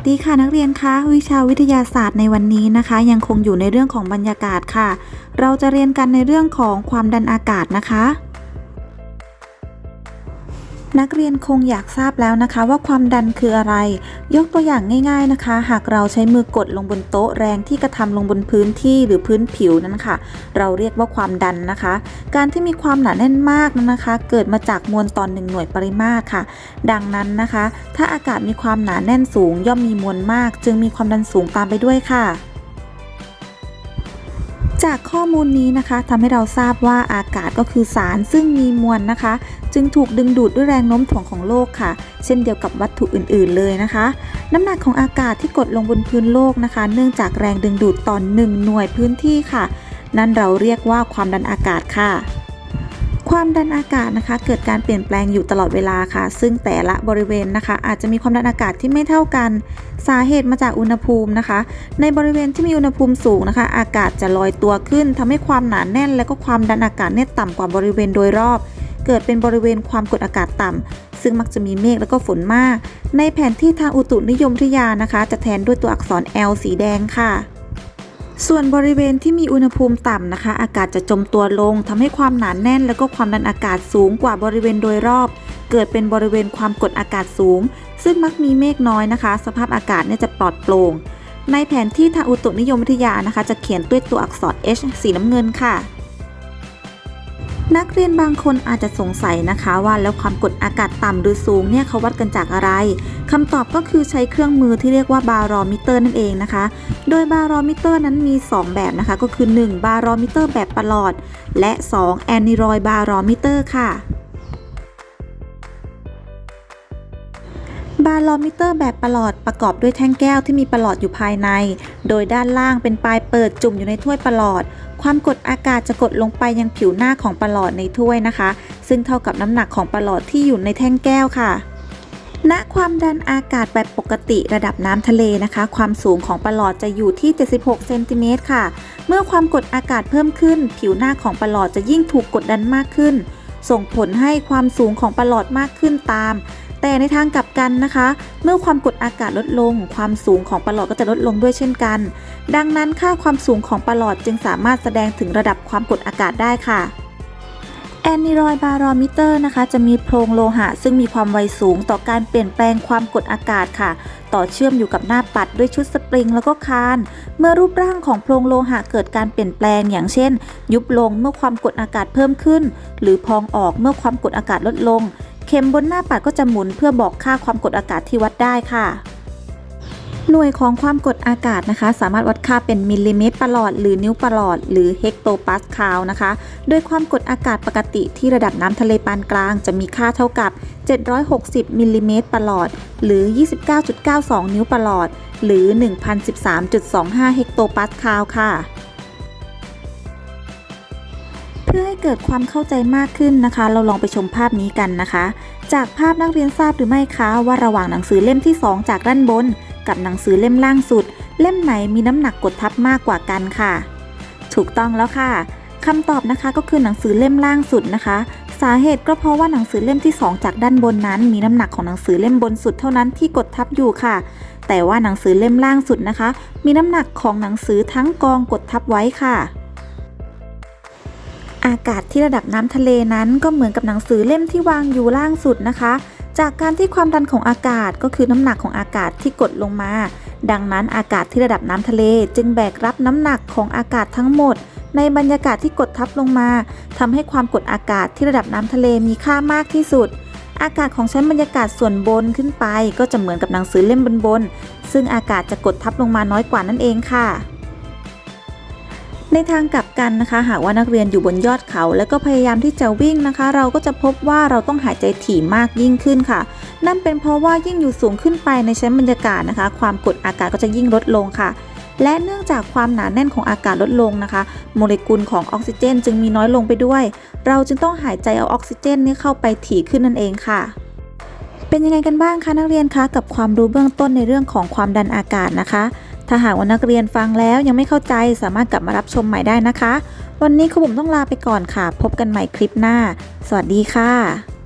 วัสดีค่ะนักเรียนคะวิชาวิทยาศาสตร์ในวันนี้นะคะ ยังคงอยู่ในเรื่องของบรรยากาศค่ะ เราจะเรียนกันในเรื่องของความดันอากาศนะคะ นักเรียนคงอยากทราบแล้วนะคะ ว่าความดันคืออะไร ยกตัวอย่างง่าย ๆนะคะ หากเราใช้มือกดลงบนโต๊ะแรงที่กระทำลงบนพื้นที่หรือพื้นผิวนั้นค่ะ เราเรียกว่าความดันนะคะ การที่มีความหนาแน่นมากนั้นนะคะ เกิดมาจากมวลต่อหนึ่งหน่วยปริมาตรค่ะ ดังนั้นนะคะ ถ้าอากาศมีความหนาแน่นสูงย่อมมีมวลมาก จึงมีความดันสูงตามไปด้วยค่ะ จากข้อมูลนี้นะคะทำให้เราทราบว่าอากาศก็คือสารซึ่งมีมวลนะคะ จึงถูกดึงดูดด้วยแรงโน้มถ่วงของโลกค่ะ เช่นเดียวกับวัตถุอื่น ๆ เลยนะคะ น้ำหนักของอากาศที่กดลงบนพื้นโลกนะคะ เนื่องจากแรงดึงดูดต่อหนึ่งหน่วยพื้นที่ค่ะ นั่นเราเรียกว่าความดันอากาศค่ะ ความดันอากาศนะคะ เกิดการเปลี่ยนแปลงอยู่ตลอดเวลาค่ะ ซึ่งแต่ละบริเวณนะคะ อาจจะมีความดันอากาศที่ไม่เท่ากัน สาเหตุมาจากอุณหภูมินะคะ ในบริเวณที่มีอุณหภูมิสูงนะคะ อากาศจะลอยตัวขึ้นทำให้ความหนาแน่น และก็ความดันอากาศเนี่ยต่ำกว่าบริเวณโดยรอบ เกิดเป็นบริเวณความกดอากาศต่ำซึ่งมักจะมีเมฆและก็ฝนมาก ในแผนที่ทางอุตุนิยมวิทยานะคะ จะแทนด้วยตัวอักษร L สีแดงค่ะ ส่วนบริเวณที่มีอุณหภูมิต่ำนะคะ อากาศจะจมตัวลงทำให้ความหนาแน่น และก็ความดันอากาศสูงกว่าบริเวณโดยรอบ เกิดเป็นบริเวณความกดอากาศสูง ซึ่งมักมีเมฆน้อยนะคะ สภาพอากาศเนี่ยจะปลอดโปร่งในแผนที่ทางอุตุนิยมวิทยานะคะ จะเขียนด้วยตัวอักษร H สีน้ำเงินค่ะ นักเรียนบางคนอาจจะสงสัยนะคะว่าแล้วความกดอากาศต่ำหรือสูงเนี่ยเขาวัดกันจากอะไรคำตอบก็คือใช้เครื่องมือที่เรียกว่าบารอมิเตอร์นั่นเองนะคะ โดยบารอมิเตอร์นั้นมี 2 แบบนะคะ ก็คือ 1 บารอมิเตอร์แบบประหลอด และ 2 แอนนิรอยบารอมิเตอร์ค่ะ บารอมิเตอร์แบบประหลอดประกอบด้วยแท่งแก้วที่มีประหลอดอยู่ภายใน โดยด้านล่างเป็นปลายเปิดจุ่มอยู่ในถ้วยประหลอด ความกดอากาศจะกดลงไปยังผิวหน้าของประหลอดในถ้วยนะคะ ซึ่งเท่ากับน้ำหนักของประหลอดที่อยู่ในแท่งแก้วค่ะณความดันอากาศแบบปกติระดับน้ำทะเลนะคะ ความสูงของประหลอดจะอยู่ที่ 76 เซนติเมตรค่ะ เมื่อความกดอากาศเพิ่มขึ้น ผิวหน้าของประหลอดจะยิ่งถูกกดดันมากขึ้น ส่งผลให้ความสูงของประหลอดมากขึ้นตาม แต่ในทางกลับกันนะคะ เมื่อความกดอากาศลดลง ความสูงของปลอดก็จะลดลงด้วยเช่นกัน ดังนั้นค่าความสูงของปลอดจึงสามารถแสดงถึงระดับความกดอากาศได้ค่ะแอนนิรอยบารอมิเตอร์นะคะ จะมีโพรงโลหะ ซึ่งมีความไวสูงต่อการเปลี่ยนแปลงความกดอากาศค่ะ ต่อเชื่อมอยู่กับหน้าปัดด้วยชุดสปริงแล้วก็คาน เมื่อรูปร่างของโพรงโลหะเกิดการเปลี่ยนแปลงอย่างเช่น ยุบลงเมื่อความกดอากาศเพิ่มขึ้น หรือพองออกเมื่อความกดอากาศลดลง เข็มบนหน้าปัดก็จะหมุนเพื่อบอกค่าความกดอากาศที่วัดได้ค่ะ หน่วยของความกดอากาศนะคะ สามารถวัดค่าเป็นมิลลิเมตรประหลอด หรือนิ้วประหลอด หรือเฮกโตปาสคาลนะคะ โดยความกดอากาศปกติที่ระดับน้ำทะเลปานกลาง จะมีค่าเท่ากับ 760มิลลิเมตรประหลอด หรือ 29.92 นิ้วประหลอด หรือ 1013.25 เฮกโตปาสคาลค่ะ เพื่อให้เกิดความเข้าใจมากขึ้นนะคะ เราลองไปชมภาพนี้กันนะคะ จากภาพนักเรียนทราบหรือไม่คะว่าระหว่างหนังสือเล่มที่ 2 จากด้านบน กับหนังสือเล่มล่างสุด เล่มไหนมีน้ำหนักกดทับมากกว่ากันค่ะ ถูกต้องแล้วค่ะคำตอบนะคะก็คือหนังสือเล่มล่างสุดนะคะ สาเหตุก็เพราะว่าหนังสือเล่มที่ 2 จากด้านบนนั้น มีน้ำหนักของหนังสือเล่มบนสุดเท่านั้นที่กดทับอยู่ค่ะ แต่ว่าหนังสือเล่มล่างสุดนะคะ มีน้ำหนักของหนังสือทั้งกองกดทับไว้ค่ะากาศที่ระดับน้ำทะเลนั้นก็เหมือนกับหนังสือเล่มที่วางอยู่ล่างสุดนะคะ จากการที่ความดันของอากาศก็คือน้ำหนักของอากาศที่กดลงมา ดังนั้นอากาศที่ระดับน้ำทะเล จึงแบกรับน้ำหนักของอากาศทั้งหมด ในบรรยากาศที่กดทับลงมาทำให้ความกดอากาศที่ระดับน้ำทะเลมีค่ามากที่สุด อากาศของชั้นบรรยากาศส่วนบนขึ้นไป ก็จะเหมือนกับหนังสือเล่มบนๆซึ่งอากาศจะกดทับลงมาน้อยกว่านั่นเองค่ะ ในทางกลับกันนะคะ หากว่านักเรียนอยู่บนยอดเขา แล้วก็พยายามที่จะวิ่งนะคะ เราก็จะพบว่าเราต้องหายใจถี่มากยิ่งขึ้นค่ะ นั่นเป็นเพราะว่ายิ่งอยู่สูงขึ้นไปในชั้นบรรยากาศนะคะ ความกดอากาศก็จะยิ่งลดลงค่ะ และเนื่องจากความหนาแน่นของอากาศลดลงนะคะ โมเลกุลของออกซิเจน จึงมีน้อยลงไปด้วย เราจึงต้องหายใจเอาออกซิเจนนี้เข้าไปถี่ขึ้นนั่นเองค่ะเป็นยังไงกันบ้างคะนักเรียนคะกับความรู้เบื้องต้นในเรื่องของความดันอากาศนะคะ ถ้าหากว่านักเรียนฟังแล้วยังไม่เข้าใจสามารถกลับมารับชมใหม่ได้นะคะ วันนี้ครูบุ๋มต้องลาไปก่อนค่ะ พบกันใหม่คลิปหน้า สวัสดีค่ะ